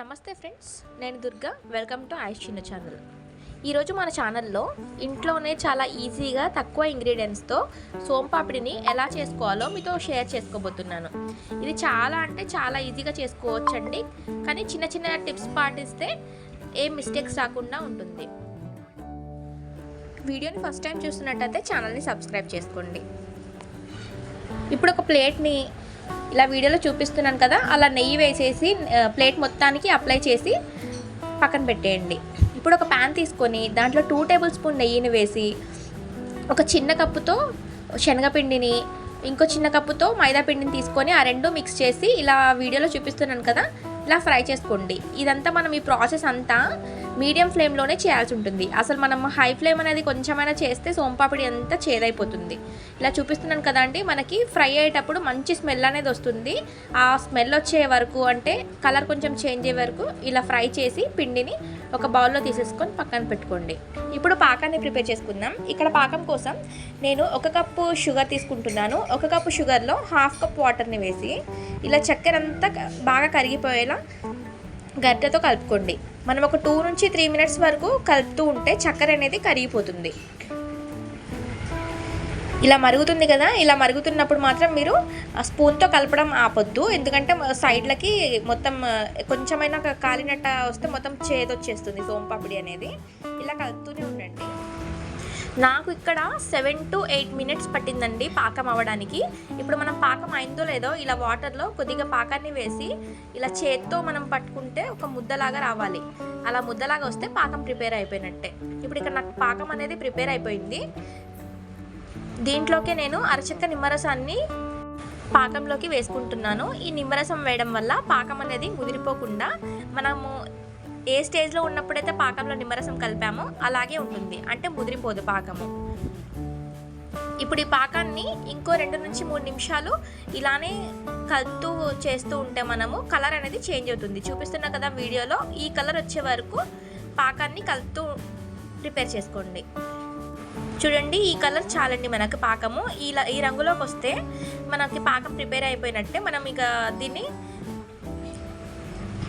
నమస్తే ఫ్రెండ్స్ నేను Durga. Welcome to ఐస్ చిన్న ఛానల్ ఈరోజు మన ఛానల్లో ఇంట్లోనే చాలా ఈజీగా తక్కువ ఇంగ్రీడియంట్స్తో సోంపాపిడిని ఎలా చేసుకోవాలో మీతో షేర్ చేసుకోబోతున్నాను. ఇది చాలా అంటే చాలా ఈజీగా చేసుకోవచ్చండి. కానీ చిన్న చిన్న టిప్స్ పాటిస్తే ఏ మిస్టేక్స్ రాకుండా ఉంటుంది. వీడియోని ఫస్ట్ టైం చూస్తున్నట్టయితే ఛానల్ని సబ్స్క్రైబ్ చేసుకోండి. ఇప్పుడు ఒక ప్లేట్ని ఇలా వీడియోలో చూపిస్తున్నాను కదా అలా నెయ్యి వేసేసి ప్లేట్ మొత్తానికి అప్లై చేసి పక్కన పెట్టేయండి. ఇప్పుడు ఒక ప్యాన్ తీసుకొని దాంట్లో టూ టేబుల్ స్పూన్ నెయ్యిని వేసి ఒక చిన్న కప్పుతో శనగపిండిని ఇంకో చిన్న కప్పుతో మైదా పిండిని తీసుకొని ఆ రెండు మిక్స్ చేసి ఇలా వీడియోలో చూపిస్తున్నాను కదా ఇలా ఫ్రై చేసుకోండి. ఇదంతా మనం ఈ ప్రాసెస్ అంతా మీడియం ఫ్లేమ్లోనే చేయాల్సి ఉంటుంది. అసలు మనం హై ఫ్లేమ్ అనేది కొంచెమైనా చేస్తే సోంపాపిడి అంతా చేదైపోతుంది. ఇలా చూపిస్తున్నాను కదా అండి మనకి ఫ్రై అయ్యేటప్పుడు మంచి స్మెల్ అనేది వస్తుంది. ఆ స్మెల్ వచ్చే వరకు అంటే కలర్ కొంచెం చేంజ్ అయ్యే వరకు ఇలా ఫ్రై చేసి పిండిని ఒక బౌల్లో తీసేసుకొని పక్కన పెట్టుకోండి. ఇప్పుడు పాకాన్ని ప్రిపేర్ చేసుకుందాం. ఇక్కడ పాకం కోసం నేను ఒక కప్పు షుగర్ తీసుకుంటున్నాను. ఒక కప్పు షుగర్లో హాఫ్ కప్ వాటర్ని వేసి ఇలా చక్కెర అంతా బాగా కరిగిపోయేలా గడ్డతో కలుపుకోండి. మనం ఒక టూ నుంచి త్రీ మినిట్స్ వరకు కలుపుతూ ఉంటే చక్కెర అనేది కరిగిపోతుంది. ఇలా మరుగుతుంది కదా ఇలా మరుగుతున్నప్పుడు మాత్రం మీరు స్పూన్తో కలపడం ఆపొద్దు. ఎందుకంటే సైడ్లకి మొత్తం కొంచెమైనా కాలినట్ట వస్తే మొత్తం చేదొచ్చేస్తుంది సోంపాపిడి అనేది. ఇలా కలుపుతూనే నాకు ఇక్కడ సెవెన్ టు ఎయిట్ మినిట్స్ పట్టిందండి పాకం అవ్వడానికి. ఇప్పుడు మనం పాకం అయిందో లేదో ఇలా వాటర్లో కొద్దిగా పాకాన్ని వేసి ఇలా చేత్తో మనం పట్టుకుంటే ఒక ముద్దలాగా రావాలి. అలా ముద్దలాగా వస్తే పాకం ప్రిపేర్ అయిపోయినట్టే. ఇప్పుడు ఇక్కడ నాకు పాకం అనేది ప్రిపేర్ అయిపోయింది. దీంట్లోకి నేను అరచక్క నిమ్మరసాన్ని పాకంలోకి వేసుకుంటున్నాను. ఈ నిమ్మరసం వేయడం వల్ల పాకం అనేది ముదిరిపోకుండా మనము ఏ స్టేజ్లో ఉన్నప్పుడైతే పాకంలో నిమ్మరసం కలిపామో అలాగే ఉంటుంది. అంటే ముదిరిపోదు పాకము. ఇప్పుడు ఈ పాకాన్ని ఇంకో రెండు నుంచి మూడు నిమిషాలు ఇలానే కలుపుతూ చేస్తూ ఉంటే మనము కలర్ అనేది చేంజ్ అవుతుంది. చూపిస్తున్నా కదా వీడియోలో ఈ కలర్ వచ్చే వరకు పాకాన్ని కలుపుతూ ప్రిపేర్ చేసుకోండి. చూడండి ఈ కలర్ చాలండి మనకు పాకము. ఇలా ఈ రంగులోకి వస్తే మనకి పాకం ప్రిపేర్ అయిపోయినట్టే మనం ఇక దీన్ని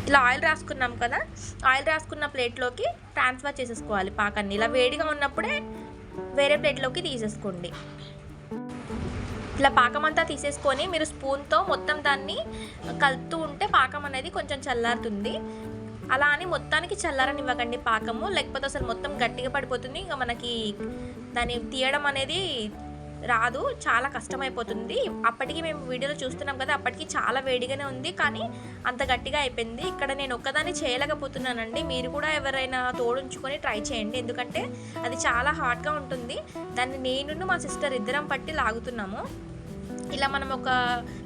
ఇలా ఆయిల్ రాసుకున్నాం కదా ఆయిల్ రాసుకున్న ప్లేట్లోకి ట్రాన్స్ఫర్ చేసేసుకోవాలి పాకాన్ని. ఇలా వేడిగా ఉన్నప్పుడే వేరే ప్లేట్లోకి తీసేసుకోండి. ఇలా పాకం అంతా తీసేసుకొని మీరు స్పూన్తో మొత్తం దాన్ని కలుపుతూ ఉంటే పాకం అనేది కొంచెం చల్లారుతుంది. అలా అని మొత్తానికి చల్లారని ఇవ్వకండి పాకము. లేకపోతే అసలు మొత్తం గట్టిగా పడిపోతుంది. ఇంకా మనకి దాన్ని తీయడం అనేది రాదు చాలా కష్టమైపోతుంది. అప్పటికి మేము వీడియోలో చూస్తున్నాం కదా అప్పటికి చాలా వేడిగానే ఉంది కానీ అంత గట్టిగా అయిపోయింది. ఇక్కడ నేను ఒక్కదాన్ని చేయలేకపోతున్నానండి. మీరు కూడా ఎవరైనా తోడుంచుకొని ట్రై చేయండి. ఎందుకంటే అది చాలా హాట్గా ఉంటుంది. దాన్ని నేను మా సిస్టర్ ఇద్దరం పట్టి లాగుతున్నాము. ఇలా మనం ఒక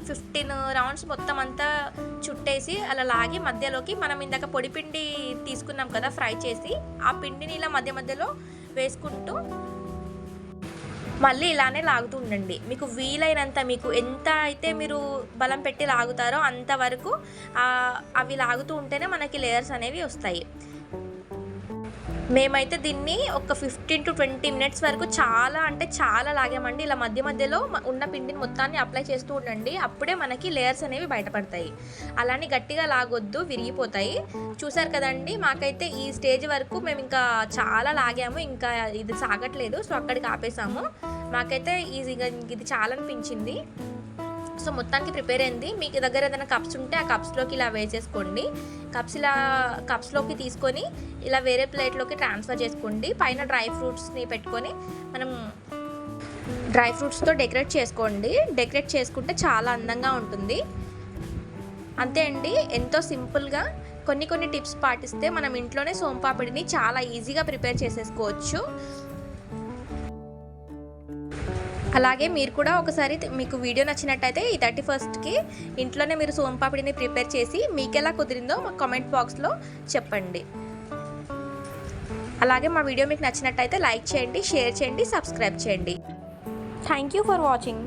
ఫిఫ్టీన్ రౌండ్స్ మొత్తం అంతా చుట్టేసి అలా లాగి మధ్యలోకి మనం ఇందాక పొడి పిండి తీసుకున్నాం కదా ఫ్రై చేసి ఆ పిండిని ఇలా మధ్య మధ్యలో వేసుకుంటూ మళ్ళీ ఇలానే లాగుతూ ఉండండి. మీకు వీలైనంత మీకు ఎంత అయితే మీరు బలం పెట్టి లాగుతారో అంతవరకు అవి లాగుతూ ఉంటేనే మనకి లేయర్స్ అనేవి వస్తాయి. మేమైతే దీన్ని ఒక ఫిఫ్టీన్ టు ట్వంటీ మినిట్స్ వరకు చాలా అంటే చాలా లాగామండి. ఇలా మధ్య మధ్యలో ఉన్న పిండిని మొత్తాన్ని అప్లై చేస్తూ ఉండండి. అప్పుడే మనకి లేయర్స్ అనేవి బయటపడతాయి. అలానే గట్టిగా లాగొద్దు విరిగిపోతాయి. చూసారు కదండి మాకైతే ఈ స్టేజ్ వరకు మేము ఇంకా చాలా లాగాము. ఇంకా ఇది సాగట్లేదు సో అక్కడికి ఆపేసాము. మాకైతే ఈజీగా ఇది చాలా అనిపించింది. సో మొత్తానికి ప్రిపేర్ అయింది. మీకు దగ్గర ఏదైనా కప్స్ ఉంటే ఆ కప్స్లోకి ఇలా వేసేసుకోండి కప్స్ ఇలా కప్స్లోకి తీసుకొని ఇలా వేరే ప్లేట్లోకి ట్రాన్స్ఫర్ చేసుకోండి. పైన డ్రై ఫ్రూట్స్ని పెట్టుకొని మనం డ్రై ఫ్రూట్స్తో డెకరేట్ చేసుకోండి. డెకరేట్ చేసుకుంటే చాలా అందంగా ఉంటుంది. అంతే అండి. ఎంతో సింపుల్గా కొన్ని కొన్ని టిప్స్ పాటిస్తే మనం ఇంట్లోనే సోంపాపిడిని చాలా ఈజీగా ప్రిపేర్ చేసేసుకోవచ్చు. అలాగే మీరు కూడా ఒకసారి మీకు వీడియో నచ్చినట్టయితే ఈ థర్టీ ఫస్ట్కి ఇంట్లోనే మీరు సోంపాపిడిని ప్రిపేర్ చేసి మీకు ఎలా కుదిరిందో మా కామెంట్ బాక్స్లో చెప్పండి. అలాగే మా వీడియో మీకు నచ్చినట్టయితే లైక్ చేయండి షేర్ చేయండి సబ్స్క్రైబ్ చేయండి. Thank you for watching